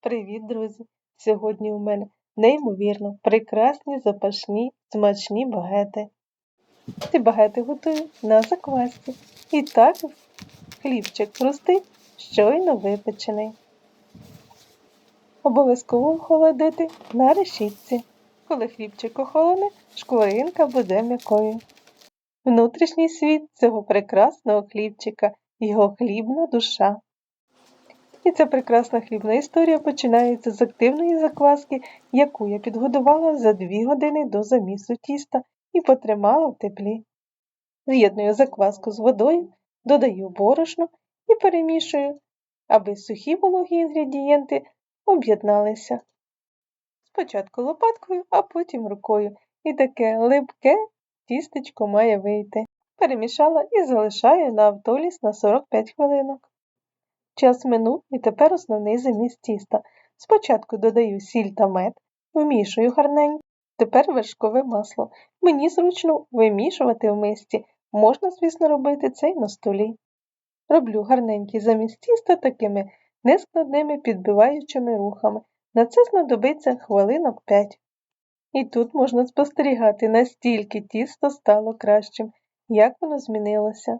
Привіт, друзі! Сьогодні у мене неймовірно прекрасні, запашні, смачні багети. Ці багети готую на заквасці. І так хлібчик простий, щойно випечений. Обов'язково охолодити на решітці. Коли хлібчик охолоне, шкваринка буде м'якою. Внутрішній світ цього прекрасного хлібчика, його хлібна душа. І ця прекрасна хлібна історія починається з активної закваски, яку я підготувала за 2 години до замісу тіста і потримала в теплі. З'єдную закваску з водою, додаю борошно і перемішую, аби сухі вологі інгредієнти об'єдналися. Спочатку лопаткою, а потім рукою. І таке липке тістечко має вийти. Перемішала і залишаю на автоліс на 45 хвилинок. Час минув і тепер основний заміс тіста. Спочатку додаю сіль та мед, вмішую гарненько, тепер вершкове масло. Мені зручно вимішувати в мисці, можна, звісно, робити це й на столі. Роблю гарненький заміс тіста такими нескладними підбиваючими рухами. На це знадобиться хвилинок 5. І тут можна спостерігати, настільки тісто стало кращим, як воно змінилося.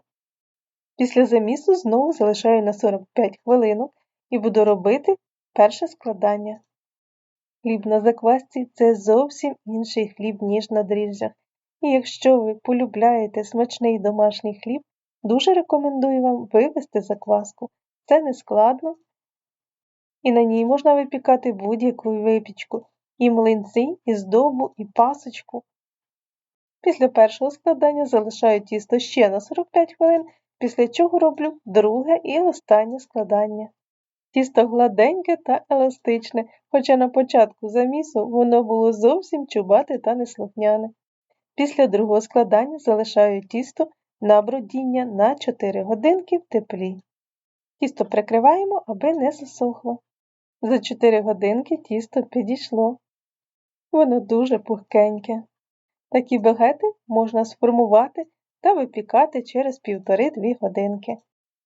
Після замісу знову залишаю на 45 хвилинок і буду робити перше складання. Хліб на заквасці це зовсім інший хліб, ніж на дріжджах. І якщо ви полюбляєте смачний домашній хліб, дуже рекомендую вам вивести закваску. Це не складно, і на ній можна випікати будь-яку випічку, і млинці, і здобу, і пасочку. Після першого складання залишаю тісто ще на 45 хвилин після чого роблю друге і останнє складання. Тісто гладеньке та еластичне, хоча на початку замісу воно було зовсім чубате та неслухняне. Після другого складання залишаю тісто на бродіння на 4 годинки в теплі. Тісто прикриваємо, аби не засохло. За 4 годинки тісто підійшло. Воно дуже пухкеньке. Такі багети можна сформувати та випікати через півтори-дві годинки.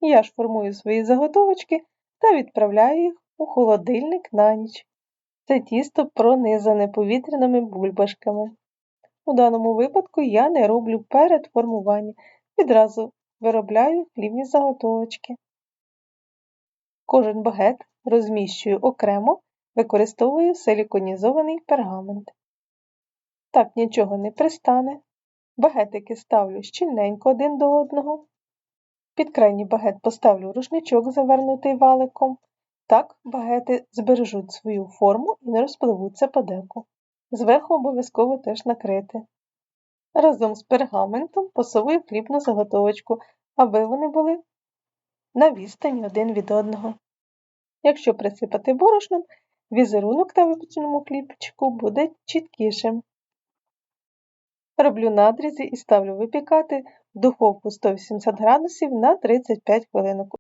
Я ж формую свої заготовочки та відправляю їх у холодильник на ніч. Це тісто пронизане повітряними бульбашками. У даному випадку я не роблю перед формуванням, відразу виробляю хлібні заготовочки. Кожен багет розміщую окремо, використовую силіконізований пергамент. Так нічого не пристане, Багетики ставлю щільненько один до одного. Під крайній багет поставлю рушничок, завернутий валиком. Так багети збережуть свою форму і не розпливуться по деку. Зверху обов'язково теж накрити. Разом з пергаментом посовую хлібну заготовочку, аби вони були на відстані один від одного. Якщо присипати борошном, візерунок на випеченому хлібчику буде чіткішим. Роблю надрізи і ставлю випікати в духовку 180 градусів на 35 хвилинок.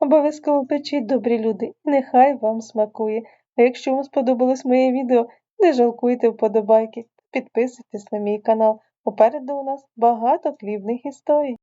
Обов'язково печіть, добрі люди, нехай вам смакує. А якщо вам сподобалось моє відео, не жалкуйте вподобайки, підписуйтесь на мій канал. Попереду у нас багато хлібних історій.